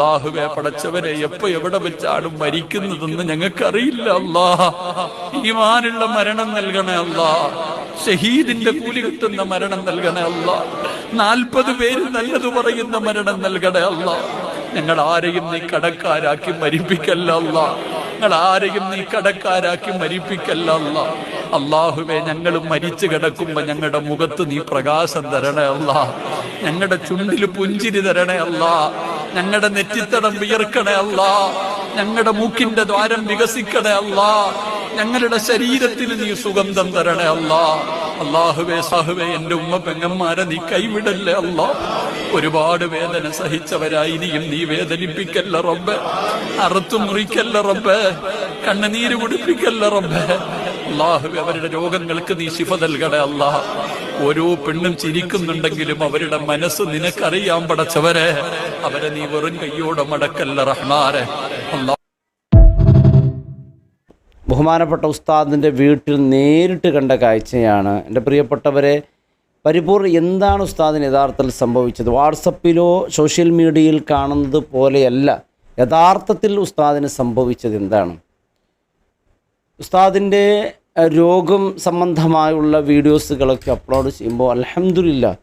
അള്ളാഹുവെ പടച്ചവനെ എപ്പോ എവിടെ വെച്ചാണ് മരിക്കുന്നതെന്ന് ഞങ്ങൾക്കറിയില്ല അല്ലാ ഈമാനുള്ള മരണം നൽകണേ അല്ലാ ഷഹീദിന്റെ കൂലി കിട്ടുന്ന മരണം നൽകണേ അല്ലാ നാൽപ്പത് പേര് നല്ലത് പറയുന്ന മരണം നൽകണേ അല്ലാ ഞങ്ങൾ ആരെയും നീ കടക്കാരാക്കി മരിപ്പിക്കല്ല അല്ലാ ഞങ്ങൾ ആരെയും നീ കടക്കാരാക്കി മരിപ്പിക്കല്ല അല്ലാ അള്ളാഹുവെ ഞങ്ങൾ മരിച്ചു കിടക്കുമ്പോ ഞങ്ങളുടെ മുഖത്ത് നീ പ്രകാശം തരണേ അല്ല ഞങ്ങളുടെ ചുണ്ടിൽ പുഞ്ചിരി തരണേ അല്ല ഞങ്ങളുടെ നെറ്റിത്തടം വിയർക്കണേ അല്ല. ഞങ്ങളുടെ മൂക്കിന്റെ ദ്വാരം വികസിക്കണേ അല്ല. ഞങ്ങളുടെ ശരീരത്തിന് നീ സുഗന്ധം തരണേ അല്ല. അള്ളാഹുവേ സാഹുവേ എന്റെ ഉമ്മ പെങ്ങന്മാരെ നീ കൈവിടല്ലേ അല്ല. ഒരുപാട് വേദന സഹിച്ചവരായി നീയും നീ വേദനിപ്പിക്കല്ല റബ്ബ്. അറുത്തു മുറിക്കല്ല റബ്ബ്. കണ്ണുനീര് കുടിപ്പിക്കല്ല റബ്ബ്. അള്ളാഹു അവരുടെ രോഗങ്ങൾക്ക് നീ ശിഫ നൽകണേ അല്ലാ. ഓരോ പെണ്ണും ചിരിക്കുന്നുണ്ടെങ്കിലും അവരുടെ മനസ്സ് നിനക്കറിയാൻ പടച്ചവരെ. അവരെ നീ വെറും കയ്യോടെ മടക്കല്ല റഹ്മാരെ ബഹുമാനപ്പെട്ട ഉസ്താദിന്റെ വീട്ടിൽ നേരിട്ട് കണ്ട കാഴ്ചയാണ്. എന്റെ പ്രിയപ്പെട്ടവരെ പരിപൂർണ എന്താണ് ഉസ്താദിന് യഥാർത്ഥത്തിൽ സംഭവിച്ചത്? വാട്സപ്പിലോ സോഷ്യൽ മീഡിയയിൽ കാണുന്നത് പോലെയല്ല യഥാർത്ഥത്തിൽ ഉസ്താദിന് സംഭവിച്ചത് എന്താണ്? ഉസ്താദിന്റെ രോഗം സംബന്ധമായുള്ള വീഡിയോസുകളൊക്കെ അപ്ലോഡ് ചെയ്യുമ്പോൾ അലഹമില്ല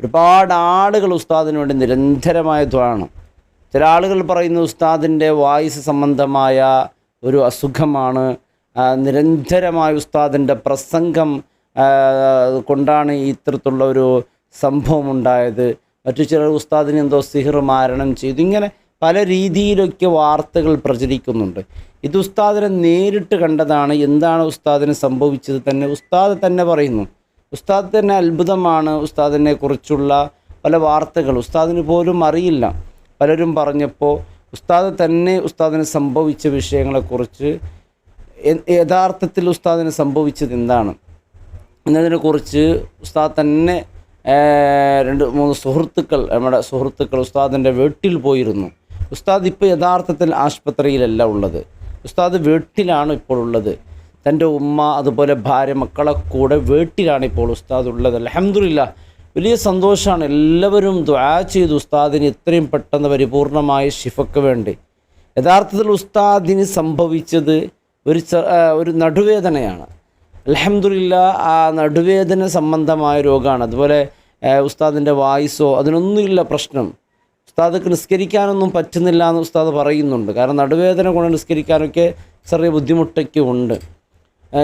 ഒരുപാട് ആളുകൾ ഉസ്താദിന് വേണ്ടി നിരന്തരമായ ദ്വാണ് ചില ആളുകൾ പറയുന്ന ഉസ്താദിന്റെ വായിസ് സംബന്ധമായ ഒരു അസുഖമാണ്. നിരന്തരമായ ഉസ്താദിന്റെ പ്രസംഗം കൊണ്ടാണ് ഇത്തരത്തിലുള്ള ഒരു സംഭവം ഉണ്ടായത്. മറ്റു ചിലർ ഉസ്താദിന് എന്തോ സിഹിർ മാരണം ചെയ്തു. ഇങ്ങനെ പല രീതിയിലൊക്കെ വാർത്തകൾ പ്രചരിക്കുന്നുണ്ട്. ഇത് ഉസ്താദിനെ നേരിട്ട് കണ്ടതാണ് എന്താണ് ഉസ്താദിന് സംഭവിച്ചത് തന്നെ. ഉസ്താദ് തന്നെ പറയുന്നു. ഉസ്താദ് തന്നെ അത്ഭുതമാണ് ഉസ്താദിനെ കുറിച്ചുള്ള പല വാർത്തകൾ. ഉസ്താദിന് പോലും അറിയില്ല. പലരും പറഞ്ഞപ്പോൾ ഉസ്താദ് തന്നെ ഉസ്താദിന് സംഭവിച്ച വിഷയങ്ങളെക്കുറിച്ച് യഥാർത്ഥത്തിൽ ഉസ്താദിന് സംഭവിച്ചത് എന്താണ്? എന്നതിനെക്കുറിച്ച് ഉസ്താദ് തന്നെ രണ്ട് മൂന്ന് സുഹൃത്തുക്കൾ നമ്മുടെ സുഹൃത്തുക്കൾ ഉസ്താദിന്റെ വീട്ടിൽ പോയിരുന്നു. ഉസ്താദ് ഇപ്പോൾ യഥാർത്ഥത്തിൽ ആശുപത്രിയിലല്ല ഉള്ളത്. ഉസ്താദ് വീട്ടിലാണ് ഇപ്പോൾ ഉള്ളത്. തന്റെ ഉമ്മ അതുപോലെ ഭാര്യ മക്കളെ കൂടെ വീട്ടിലാണ് ഇപ്പോൾ ഉസ്താദ് ഉള്ളത്. അലഹമില്ല വലിയ സന്തോഷമാണ്. എല്ലാവരും ദ്വാ ചെയ്തു ഉസ്താദിന് ഇത്രയും പെട്ടെന്ന് പരിപൂർണമായ ഷിഫക്ക് വേണ്ടി. യഥാർത്ഥത്തിൽ ഉസ്താദിന് സംഭവിച്ചത് ഒരു ഒരു നടുവേദനയാണ്. അലഹമില്ല ആ നടുവേദന സംബന്ധമായ രോഗമാണ്. അതുപോലെ ഉസ്താദിന്റെ വായിസോ അതിനൊന്നുമില്ല പ്രശ്നം. ഉസ്താദക്ക് നിസ്കരിക്കാനൊന്നും പറ്റുന്നില്ല എന്ന് ഉസ്താദ് പറയുന്നുണ്ട്. കാരണം നടുവേദന കൊണ്ട് നിസ്കരിക്കാനൊക്കെ ചെറിയ ബുദ്ധിമുട്ടൊക്കെ ഉണ്ട്.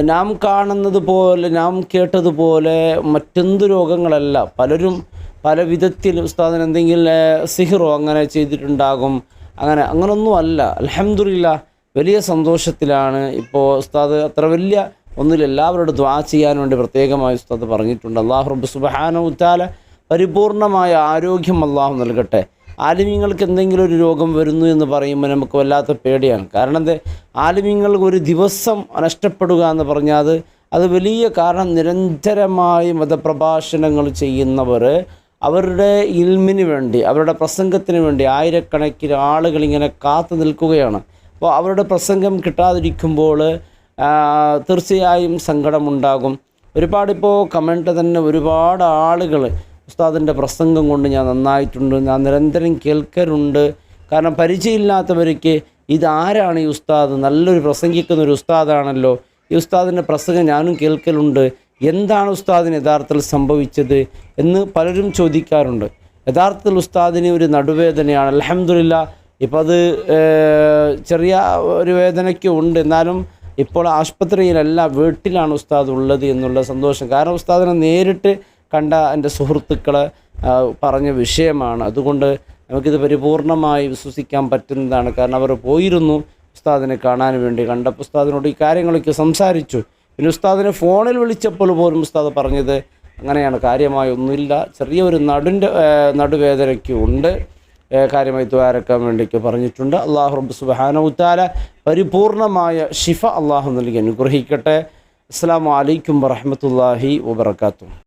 നാം കാണുന്നത് പോലെ നാം കേട്ടതുപോലെ മറ്റെന്ത് രോഗങ്ങളല്ല. പലരും പല വിധത്തിൽ ഉസ്താദിന് എന്തെങ്കിലും സിഹിറോ അങ്ങനെ ചെയ്തിട്ടുണ്ടാകും. അങ്ങനെ അങ്ങനൊന്നും അല്ല. അലഹമില്ല വലിയ സന്തോഷത്തിലാണ് ഇപ്പോൾ ഉസ്താദ് അത്ര വലിയ ഒന്നിൽ എല്ലാവരോടും ദ്വാ ചെയ്യാൻ വേണ്ടി പ്രത്യേകമായി ഉസ്താദ് പറഞ്ഞിട്ടുണ്ട്. അള്ളാഹു റബ്ബ് സുബഹാന ഉത്താല പരിപൂർണമായ ആരോഗ്യം അള്ളാഹു നൽകട്ടെ. ആലിമീങ്ങൾക്ക് എന്തെങ്കിലും ഒരു രോഗം വരുന്നു എന്ന് പറയുമ്പോൾ നമുക്ക് വല്ലാത്ത പേടിയാണ്. കാരണം എന്താ? ആലിമീങ്ങൾക്ക് ഒരു ദിവസം നഷ്ടപ്പെടുക എന്ന് പറഞ്ഞാൽ അത് അത് വലിയ കാരണം നിരന്തരമായി മതപ്രഭാഷണങ്ങൾ ചെയ്യുന്നവർ അവരുടെ ഇൽമിന് വേണ്ടി അവരുടെ പ്രസംഗത്തിന് വേണ്ടി ആയിരക്കണക്കിന് ആളുകൾ ഇങ്ങനെ കാത്തു നിൽക്കുകയാണ്. അപ്പോൾ അവരുടെ പ്രസംഗം കിട്ടാതിരിക്കുമ്പോൾ തീർച്ചയായും സങ്കടമുണ്ടാകും. ഒരുപാടിപ്പോൾ കമന്റ് തന്നെ ഒരുപാട് ആളുകൾ ഉസ്താദിന്റെ പ്രസംഗം കൊണ്ട് ഞാൻ നന്നായിട്ടുണ്ട്. ഞാൻ നിരന്തരം കേൾക്കലുണ്ട്. കാരണം പരിചയമില്ലാത്തവർക്ക് ഇതാരാണ് ഈ ഉസ്താദ്? നല്ലൊരു പ്രസംഗിക്കുന്ന ഒരു ഉസ്താദാണല്ലോ. ഈ ഉസ്താദിന്റെ പ്രസംഗം ഞാനും കേൾക്കലുണ്ട്. എന്താണ് ഉസ്താദിന് യഥാർത്ഥത്തിൽ സംഭവിച്ചത് എന്ന് പലരും ചോദിക്കാറുണ്ട്. യഥാർത്ഥത്തിൽ ഉസ്താദിന് ഒരു നടുവേദനയാണ്. അലഹമില്ല ഇപ്പോൾ അത് ചെറിയ ഒരു വേദനയ്ക്കും ഉണ്ട്. എന്നാലും ഇപ്പോൾ ആശുപത്രിയിലല്ല വീട്ടിലാണ് ഉസ്താദ് ഉള്ളത് എന്നുള്ള സന്തോഷം. കാരണം ഉസ്താദിനെ നേരിട്ട് കണ്ട എന്റെ സുഹൃത്തുക്കൾ പറഞ്ഞ വിഷയമാണ്. അതുകൊണ്ട് നമുക്കിത് പരിപൂർണമായി വിശ്വസിക്കാൻ പറ്റുന്നതാണ്. കാരണം അവർ പോയിരുന്നു ഉസ്താദിനെ കാണാൻ വേണ്ടി. കണ്ട ഉസ്താദിനോട് ഈ കാര്യങ്ങളൊക്കെ സംസാരിച്ചു. പിന്നെ ഉസ്താദിനെ ഫോണിൽ വിളിച്ചപ്പോൾ പോലും ഉസ്താദ് പറഞ്ഞത് അങ്ങനെയാണ്. കാര്യമായി ഒന്നുമില്ല. ചെറിയൊരു നടുന്റെ നടുവേദനയ്ക്ക് ഉണ്ട്. കാര്യമായി ദ്വാരക്കാൻ വേണ്ടിയൊക്കെ പറഞ്ഞിട്ടുണ്ട്. അള്ളാഹു റബ്ബ് സുബാന ഉത്താല പരിപൂർണമായ ഷിഫ അള്ളാഹു നൽകി അനുഗ്രഹിക്കട്ടെ. അസ്സാം വലൈക്കും വറഹമത്തല്ലാഹി വബർക്കാത്തു